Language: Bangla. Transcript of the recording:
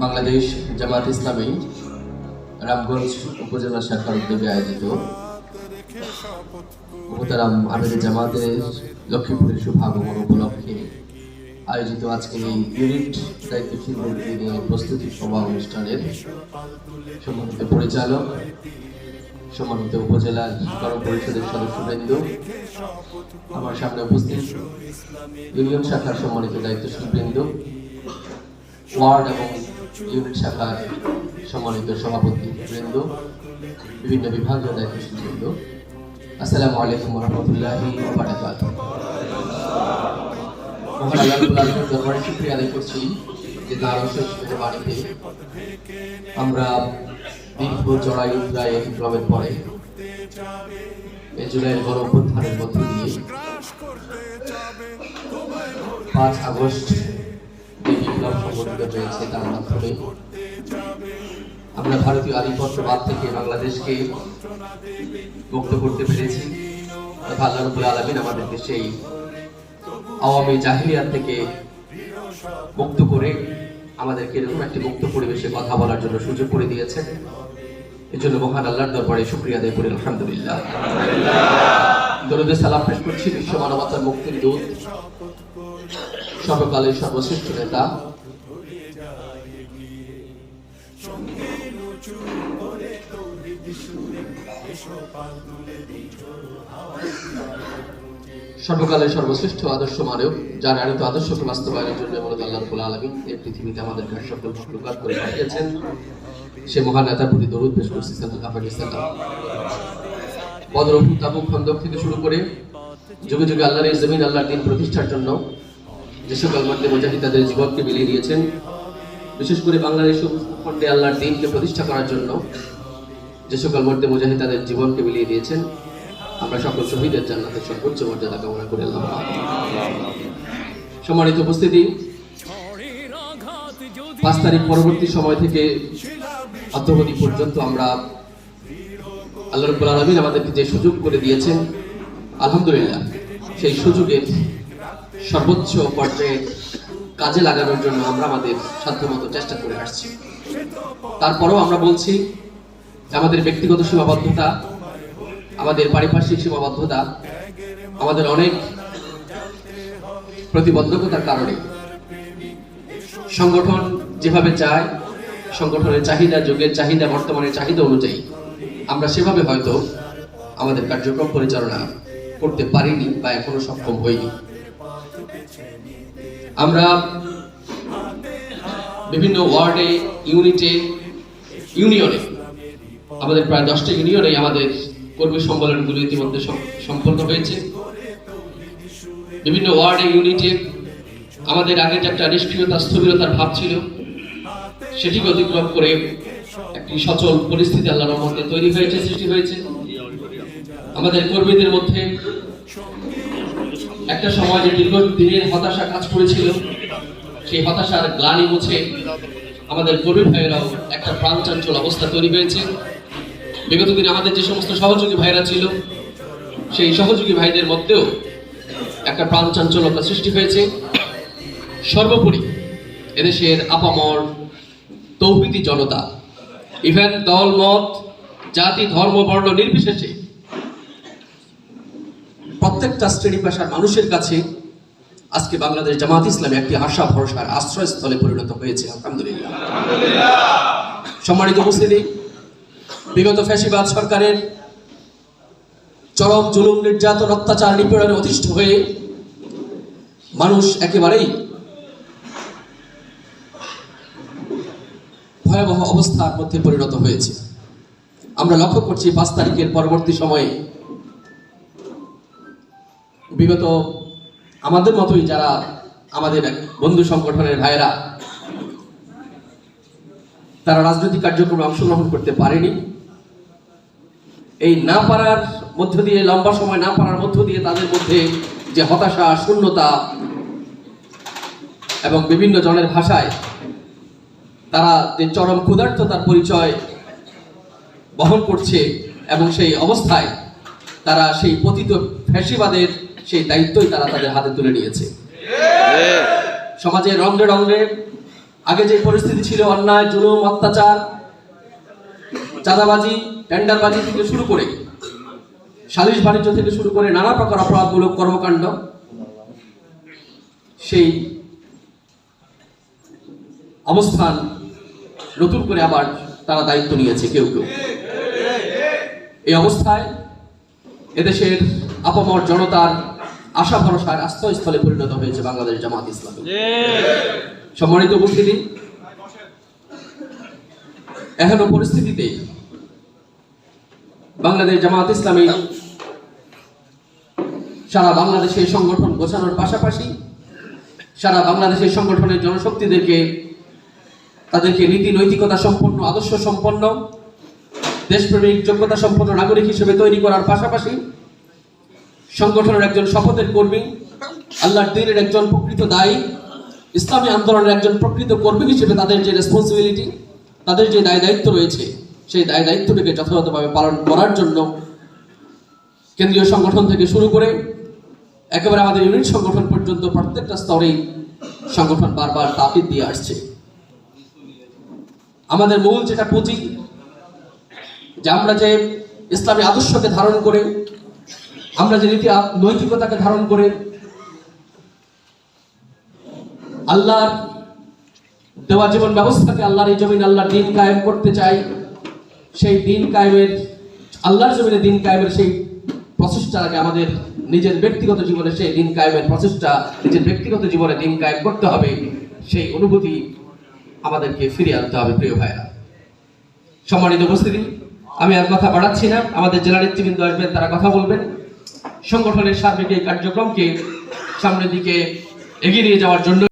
বাংলাদেশ জামাত ইসলামী রামগঞ্জ উপজেলা শাখার উদ্যোগে আয়োজিত মোহতারাম আমির জামাতের লক্ষ্মীপুরের শুভ আগমন উপলক্ষে আয়োজিত আজকের এই ইউনিট দায়িত্বশীল প্রস্তুতি সভা অনুষ্ঠানের সম্মানিত পরিচালক সম্মানিত উপজেলার গণ পরিষদের সদস্যবৃন্দ আমার সামনে উপস্থিত ইউনিয়ন শাখার সম্মানিত দায়িত্বশীল বৃন্দ, ওয়ার্ড এবং ইউনিট শাখার সম্মানিত সভাপতি বৃন্দ, বিভিন্ন বিভাগীয় দায়িত্বশীল বৃন্দ। আসসালামু আলাইকুম রহমতুল্লাহি করছি যে মেহরবানিতে আমরা দীর্ঘ চড়াই উদ্রায় বিপ্লবের পরে এই জুলাইয়ের গণ অভ্যুত্থানের মধ্য দিয়ে পাঁচ আগস্ট বিপ্লব সংগঠিত হয়েছে তার মাধ্যমে আমরা ভারতীয় আধিপত্যবাদ থেকে বাংলাদেশকে মুক্ত করতে পেরেছি। আল্লাহ আলমিন আমাদেরকে সেই আওয়ামী জাহিলিয়াত থেকে মুক্ত করে আমাদেরকে এরকম একটি মুক্ত পরিবেশে কথা বলার জন্য সুযোগ করে দিয়েছেন। এর জন্য মহান আল্লাহর দরবারে শুক্রিয়া আদায় করি, আলহামদুলিল্লাহ। দরুদে সালাম পেশ করছি বিশ্ব মানবতার মুক্তির দূত, সর্বকালের সর্বশ্রেষ্ঠ নেতা। সর্বকালের সর্বশ্রেষ্ঠ আদর্শ মানব, যার আনিত আদর্শকে বাস্তবায়নের জন্য মূলত আল্লাহ রব্বুল আলমী এই পৃথিবীতে আমাদেরকে সকল প্রকার করে পাঠিয়েছেন। সে মহান নেতার প্রতি দরুদ পেশ করছি, সাল্লাল্লাহু আলাইহি বদর তাবুক খন্দক থেকে শুরু করে যুগে যুগে আল্লাহর এই জমিন, আল্লাহর দিন প্রতিষ্ঠার জন্য যে সকল মধ্যে মুজাহিদ তাদের জীবনকে বিলিয়ে দিয়েছেন। বিশেষ করে বাংলাদেশ খণ্ডে আল্লাহর দিনকে প্রতিষ্ঠা করার জন্য যে সকল মধ্যে মুজাহিদ তাদের জীবনকে বিলিয়ে দিয়েছেন। আমরা সকল শহীদের জান্নাতের সর্বোচ্চ মর্যাদা কামনা করে, আল্লাহ সম্মানিত উপস্থিতি, পাঁচ তারিখ পরবর্তী সময় থেকে অদ্যবধি পর্যন্ত আমরা আল্লাহ রব্বুল আলমিন আমাদেরকে যে সুযোগ করে দিয়েছেন, আলহামদুলিল্লাহ, সেই সুযোগের সর্বোচ্চ পর্যায়ে কাজে লাগানোর জন্য আমরা আমাদের সাধ্যমতো চেষ্টা করে আসছি। তারপরেও আমরা বলছি, আমাদের ব্যক্তিগত সীমাবদ্ধতা আমাদের পারিপার্শ্বিক সীমাবদ্ধতা, আমাদের অনেক প্রতিবন্ধকতার কারণে সংগঠন যেভাবে চায়, সংগঠনের চাহিদা, যুগের চাহিদা, বর্তমানের চাহিদা অনুযায়ী আমরা সেভাবে হয়তো আমাদের কার্যক্রম পরিচালনা করতে পারিনি বা এখনও সক্ষম হইনি। আমরা বিভিন্ন ওয়ার্ডে, ইউনিটে, ইউনিয়নে, আমাদের প্রায় দশটা ইউনিয়নে আমাদের কর্মী সম্মেলনগুলো ইতিমধ্যে সম্পন্ন হয়েছে। বিভিন্ন ওয়ার্ডে, ইউনিটে আমাদের আগে যে একটা নিষ্ক্রিয়তা, স্থবিরতার ভাব ছিল, সেটিকে অতিক্রম করে একটি সচল পরিস্থিতি আল্লাহর রহমতে তৈরি হয়েছে, সৃষ্টি হয়েছে। আমাদের কর্মীদের মধ্যে একটা সময় যে দীর্ঘ দিনের হতাশা কাজ করেছিল, সেই হতাশার গ্লানি মুছে আমাদের কর্মী ভাইয়েরাও একটা প্রাণচাঞ্চল অবস্থা তৈরি হয়েছে। বিগত দিনে আমাদের যে সমস্ত সহযোগী ভাইরা ছিল, সেই সহযোগী ভাইদের মধ্যেও একটা প্রাণচাঞ্চলতা সৃষ্টি হয়েছে। সর্বোপরি এদেশের আপামর তৌহিদি জনতা, ইভেন দল, মত, জাতি, ধর্ম, বর্ণ নির্বিশেষে প্রত্যেকটা শ্রেণি পেশার মানুষের কাছে আজকে বাংলাদেশ জামাত ইসলামী একটি আশা, ভরসার আশ্রয়স্থলে পরিণত হয়েছে। আলহামদুলিল্লাহ। সম্মানিত উপস্থিতি বিগত ফ্যাসিবাদ সরকারের চরম জুলুম, নির্যাতন, অত্যাচার, নিপীড়নে অতিষ্ঠ হয়ে মানুষ একেবারেই ভয়াবহ অবস্থার মধ্যে পরিণত হয়েছে। আমরা লক্ষ্য করছি পাঁচ তারিখের পরবর্তী সময়ে বিগত আমাদের মতোই যারা আমাদের বন্ধু সংগঠনের ভাইয়েরা, তারা রাজনৈতিক কার্যক্রমে অংশগ্রহণ করতে পারেনি। এই না পারার মধ্য দিয়ে লম্বা সময় না পারার মধ্য দিয়ে তাদের মধ্যে যে হতাশা শূন্যতা এবং বিভিন্ন জনের ভাষায় তারা যে চরম ক্ষুধার্ততার পরিচয় বহন করছে এবং সেই অবস্থায় তারা সেই পতিত ফ্যাসিবাদের সেই দায়িত্বই তারা তাদের হাতে তুলে নিয়েছে। সমাজে রঙে রঙে আগে যে পরিস্থিতি ছিল অন্যায় জুলুম অত্যাচার চাঁদাবাজি টেন্ডারবাজি থেকে শুরু করে সালিশ বাণিজ্য থেকে শুরু করে নানা প্রকার অপরাধমূলক কর্মকাণ্ড সেই অবস্থান নতুন করে আবার তারা দায়িত্ব নিয়েছে কেউ কেউ। এই অবস্থায় এদেশের আপামর জনতার আশা ভরসার আশ্রয়স্থলে পরিণত হয়েছে বাংলাদেশ জামাত ইসলাম। সম্মানিত উপস্থিতি এখনও পরিস্থিতিতে বাংলাদেশ জামাত ইসলামী সারা বাংলাদেশে সংগঠন গোছানোর পাশাপাশি সারা বাংলাদেশের সংগঠনের জনশক্তিদেরকে, তাদেরকে নীতি নৈতিকতা সম্পন্ন, আদর্শ সম্পন্ন, দেশপ্রেমিক, যোগ্যতা সম্পন্ন নাগরিক হিসেবে তৈরি করার পাশাপাশি সংগঠনের একজন শপথের কর্মী, আল্লাহর দিনের একজন প্রকৃত দায়ী, ইসলামী আন্দোলনের একজন প্রকৃত কর্মী হিসেবে তাদের যে রেসপন্সিবিলিটি তাদের যে দায় দায়িত্ব রয়েছে সেই দায় দায়িত্বটাকে যথাযথভাবে পালন করার জন্য কেন্দ্রীয় সংগঠন থেকে শুরু করে একেবারে আমাদের ইউনিট সংগঠন পর্যন্ত প্রত্যেকটা স্তরেই সংগঠন বারবার তাপিত দিয়ে আসছে। আমাদের মূল যেটা পুঁজি, যে আমরা যে ইসলামী আদর্শকে ধারণ করে, আমরা যে নীতি নৈতিকতাকে ধারণ করে, আল্লাহর দেওয়া জীবন ব্যবস্থাকে আল্লাহর এই জমিন, আল্লাহর দিন কায়েম করতে চাই সেই দিন কায়েমের, আল্লাহর জমিনে দিন কায়েমের সেই প্রচেষ্টাকে আমাদের নিজের ব্যক্তিগত জীবনে, সেই দিন কায়েমের প্রচেষ্টা, নিজের ব্যক্তিগত জীবনে দিন কায়েম করতে হবে, সেই অনুভূতি আমাদেরকে ফিরিয়ে আনতে হবে, প্রিয় ভাইরা সম্মানিত উপস্থিতি, আমি আর কথা বাড়াচ্ছি না, আমাদের জেলা নেতৃবৃন্দ আসবেন, তারা কথা বলবেন। সংগঠনের সার্বিক এই কার্যক্রমকে সামনের দিকে এগিয়ে নিয়ে যাওয়ার জন্য